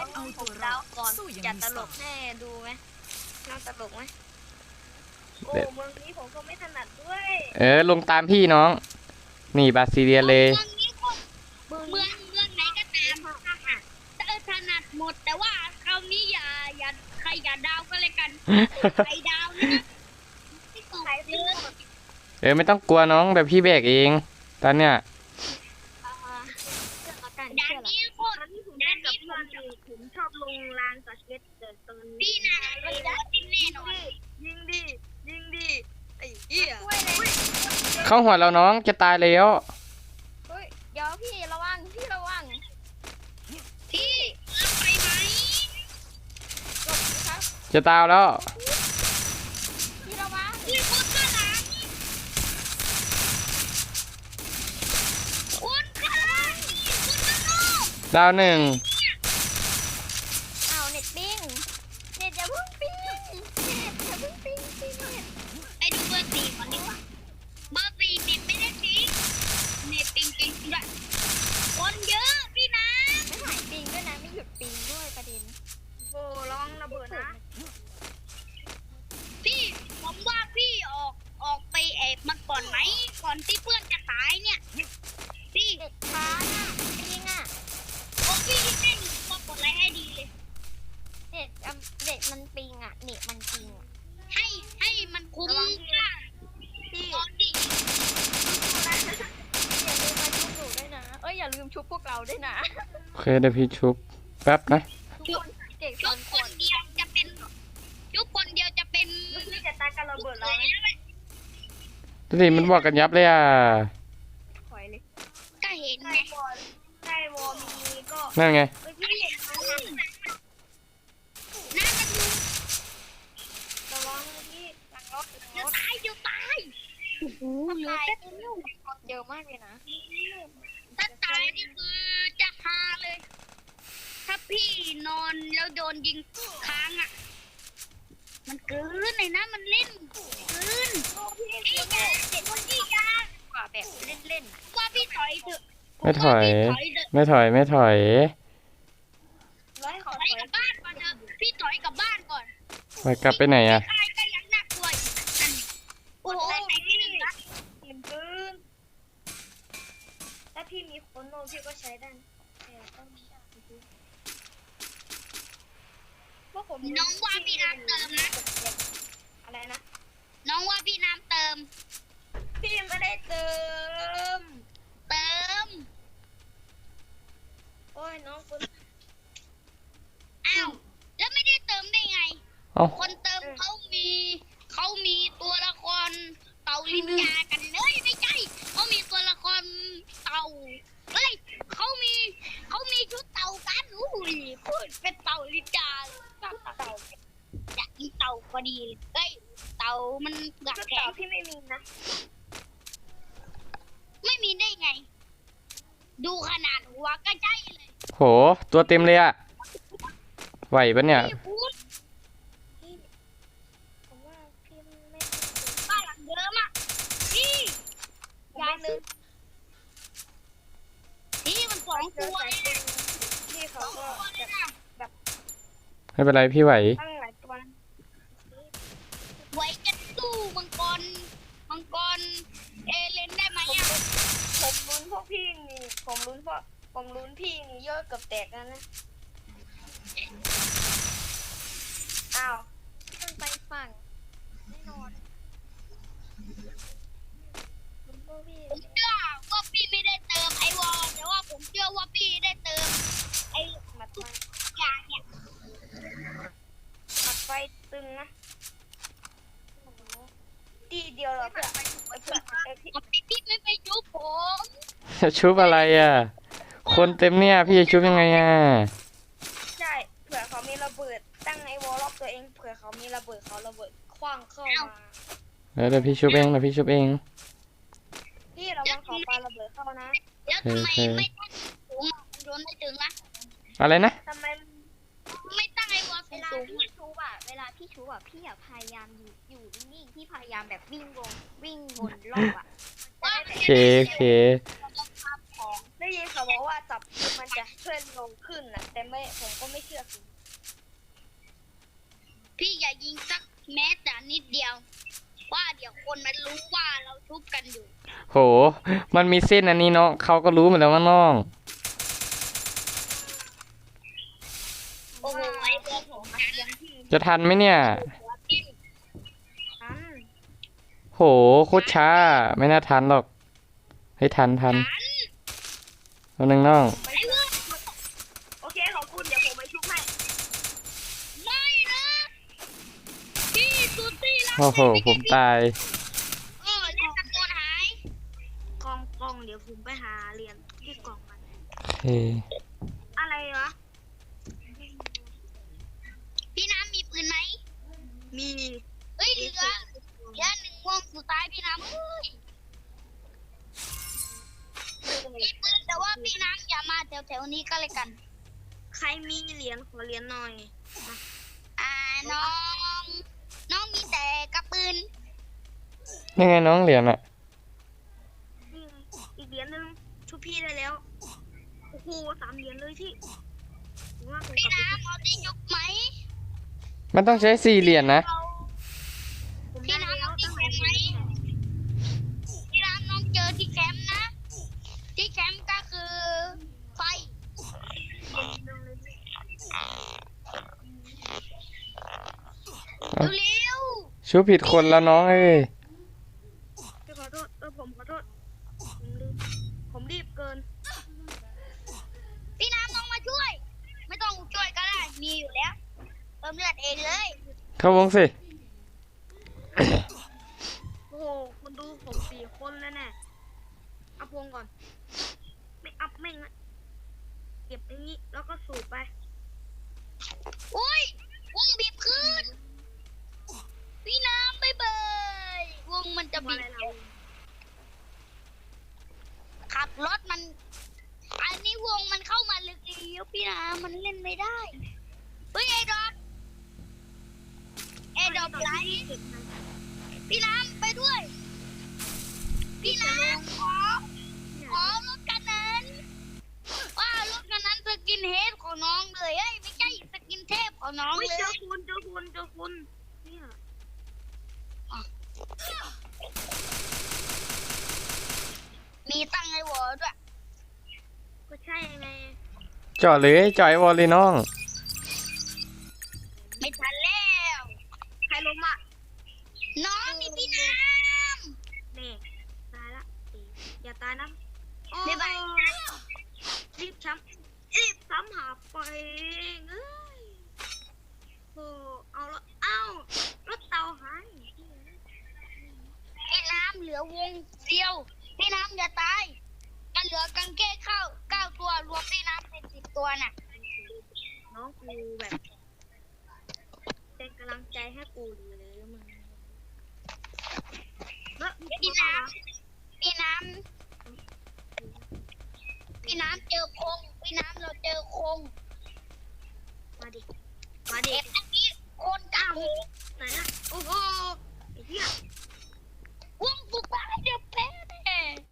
เอาเอาผตัวมรอดาวดก่อนสู้อย่างจัดมีตสลอกงแน่ดูไหมน่าตลกไหมโอ้เด็ด เมืองนี้ผมก็ไม่ถนัดด้วยเออลงตามพี่น้อง นี่บาซิเลียเลยเมืองนี้ก็เมืองเมืองไหนก็ตามเออถนัดหมด แต่ว่าคราวนี้อย่าอย่าใครอย่าดาวก็เลยกันใครดาวนะไม่ตกใครเลที่ยเออไม่ต้องกลัวน้องเดี๋ยวพี่แบกเอง ตอนเนี้ย อ่าเรื่องอาการ ด่า เชื่ น อละ นี้โคตร ตอนที่ผมเล่นกับเพื่อนนี่ผมชอบลงลานสเก็ตแต่ตอนนี้ พี่นามันจะติดแน่นอน ยิงดิยิงดิไอ้เหี้ย เข้าหัวเราน้องจะตายแล้ว เฮ้ยเดี๋ยวพี่ระวังพี่ระวัง พี่รับไปไหมจบครับ จะตายแล้ว พี่ระวังพี่คนข้างหลังคนข้างหลังคนข้างนอกดาวหนึ่ง ชุบพวกเราด้วยนะโอเคเดี๋ยวพี่ชุบแป๊บนะทุกคนเด็กสยุอบนคคนนเดียวจะเป็นยุบคนเดียวจะเป็นพี่จะตายกันระเบิดเราไหมดูดิมันบอกกันยับเลยอะถอยเลยก็เห็นใช่ไงวอลใช่วอลมีก็นั่นไงเอ้ยพี่เห็นไหมน่าจะดูระวังพี่หลังรถหลังเดี๋รยวถตายเดี๋ยวตายโอ้โหเหลือตายแค่ เยอะมากเลยนะ ถ้าตายนี่คือจะฮาเลย ถ้าพี่นอนแล้วโดนยิงค้างอะ มันเกินเลยนะมันเล่นเกินพี่ยาเด็กคนที่ยากว่าแบบเล่นๆอะว่าพี่ถอยเถอะไม่ถอยว่าพี่ถอยเถอะไม่ถอย ไม่ถอยร้อยขอถอยกลับบ้านก่อนเถอะพี่ถอยกลับบ้านก่อนไปกลับไปไหนอะ ใครก็ยังน่ากลัวอยู่นั่นโอ้โหแต่ที่หนึ่งนะ หินปืนถ้าพี่มีโคโน พี่ก็ใช้ได้แต่ต้องพวกผมน้องว่าพี่น้ำเติมนะ อะไรนะ น้องว่าพี่น้ำเติม พี่ไม่ได้เติม เติม โอ้ยน้องคุณอ้าว แล้วไม่ได้เติมได้ไง เอ้าคนเติมเขามีเขามีตัวละครเต่าลินจากันเลยไม่ใช่เขามีตัวละครเต่าเฮ้ยเขามีเขามีชุดเต่ากันอุ้ย พูดเป็นเต่าลิจาเต่าเต่าอยากมีเต่าพอดีเฮ้ยเต่ามันอยากแข็เต่างพี่ไม่มีนะไม่มีได้ไง ดูขนาดหัวก็ใช่เลยโห ตัวเต็มเลยอะไหวปะเนี่ย พี่พูด พี่ผมว่าพี่ไม่ได้ บ้านหลังเดิมอะพี่ ย้ายซื้อ พี่มันสองตัวเลยนะ พี่ ส เขา อง ก็ ตัวเลยนะ ไม่เป็นไรพี่ไหว ตั้งหลายตัวนะไว้กันสู้มังกร มังกร เอเลนได้ไหมอะผมลุ้นพวกพี่นี่ ผมลุ้นเพราะผมลุ้นพี่นี่เยอะเกือบแตกแล้วนะ อ้าว ดียวเหรอเพื่อนไอ้เพื่อนไอ้พี่ทำไมพี่ไม่ไปยุบผมจะชุบอะไรอะ คนเต็มเนี่ยพี่จะชุบยังไงอะ ใช่เผื่อเขามีระเบิดตั้งไอ้วอลล็อกตัวเองเผื่อเขามีระเบิดเขาระเบิดคว้างเข้ามาแล้วเดี๋ยวพี่ชุบเองเดี๋ยวพี่ชุบเอง พี่ระวังเขาปาระเบิดเข้านะแล้วทำไมโอเคไม่ตั้งสูงอะมันโดนไม่ถึงอะอะไรนะทำไมไม่ตั้งไอวอลเวลาสูง ลาพี่ชูอะพี่อย่าพยายามอยู่อยู่นิ่งๆพี่พยายามแบบวิ่งวงวิ่งวนรอบอะว่าโอเคโอเค ของได้ยินเขาบอกว่าจับมันจะช่วยลงขึ้นนะแต่ไม่ผมก็ไม่เชื่อคุณพี่อย่ายิงสักแม้แต่นิดเดียว ว่าเดี๋ยวคนมันรู้ว่าเราทุบกันอยู่ โห มันมีเส้นอันนี้เนาะเขาก็รู้หมดแล้วว่าน้อง โอ้โหไอ้พวก ผมมาเลี้ยงที่ จะทันไหมเนี่ยหัวทิ่มทันโหโคตรช้า ไม่น่าทันหรอก ให้ยทันทันหันตัวหนึ่งน้อง ไปไอ้เพื่อนโอเคขอบคุณเดี๋ยวผมไปชุบให้ไม่นะพี่สุดที่รักโอ้โห ผมตาย เออเล่นตะโกนหายกองกองเดี๋ยวผมไปหาเหรียญที่กล่องมัน โอเค อะไรวะ พี่น้ำมีปืนไหม มีเฮ้ยเหลือเหลือหนึ่งวงสุดท้ายพี่น้ำเฮ้ยมีปืนแต่ว่าพี่น้ำอย่ามาแถวๆนี้ก็เลยกัน ใครมีเหรียญขอเหรียญหน่อยอ่าน้อง น้องมีแต่กระปืนยังไงน้องเหรียญอะนี่ไงอีกเหรียญหนึ่งชุบพี่ได้แล้วโอ้โหสามเหรียญเลยที่ผมว่าผมพี่กลับไปน้ำเอาได้ยกไหม มันต้องใช้สี่เหรียญนะผมได้แล้วตั้งแต่เหรียญแรกพี่น้ำน้องเจอที่แคมป์นะ ที่แคมป์ก็คือไฟเดินเลยพี่เร็วชูผิดคนแล้วน้องเอ้ยพี่ขอโทษเออผมขอโทษผมรีบผมรีบเกิน ๆพี่น้ำน้องมาช่วย ไม่ต้องช่วยก็ได้ มีอยู่แล้ว เติมเลือดเองเลย เข้าวงสิ โอ้โหคนดูผมสี่คนแล้วแน่อัพวงก่อน ไม่อัพแม่งละเก็บอย่างนี้แล้วก็สูบไป อุ้ยวงบีบขึ้น พี่น้ำบายบายวงมันจะ มา บี อะไร บ เรา ขับรถมัน อันนี้วงมันเข้ามาลึกแล้วพี่น้ำมันเล่นไม่ได้ เฮ้ยไอ้ดอกไอ้ ดอกไหลเก็บมาพี่น้ำไปด้วย พี่น้ำขอเนี่ยขอรถคันนั้นว่ารถคันนั้นสกินเฮดของน้องเลยเอ้ยไม่ใช่สกินเทพของน้องไม่เลเจอยคุณเจอคุณเจอคุณเนี่ยมีตั้งไอ้วอลด้วยก็ใช่ไงจอดเลยจอดไอ้วอลเลยน้อง ไม่ทันแล้ว ใครล้มอะ น้องนี่พี่น้ นี่ตายละอย่าตาย นะำบ๊ายบายรีบช้ำรีบซ้ำหาไปเอ้ยโอ้เอาละเอ้ารถเตาหายพี่น้ำเหลือวงเดียวพี่น้ำอย่าตายก็เหลือกังเก้เข้าเก้าตัวรวมพี่น้ำเป็นสิบตัวน่ะน้องกูแบบเป็นกำลังใจให้กูดีเลยมึงเฮ้ยพี่น้ำพี่น้ำ พี่น้ำเจอคงพี่น้ำเราเจอคงมาดิ มาดิ เอฟนนี้คนก่าไหนอะโอ้โหไอ้เหี้ยวงสุดท้าเดือดแป๊บ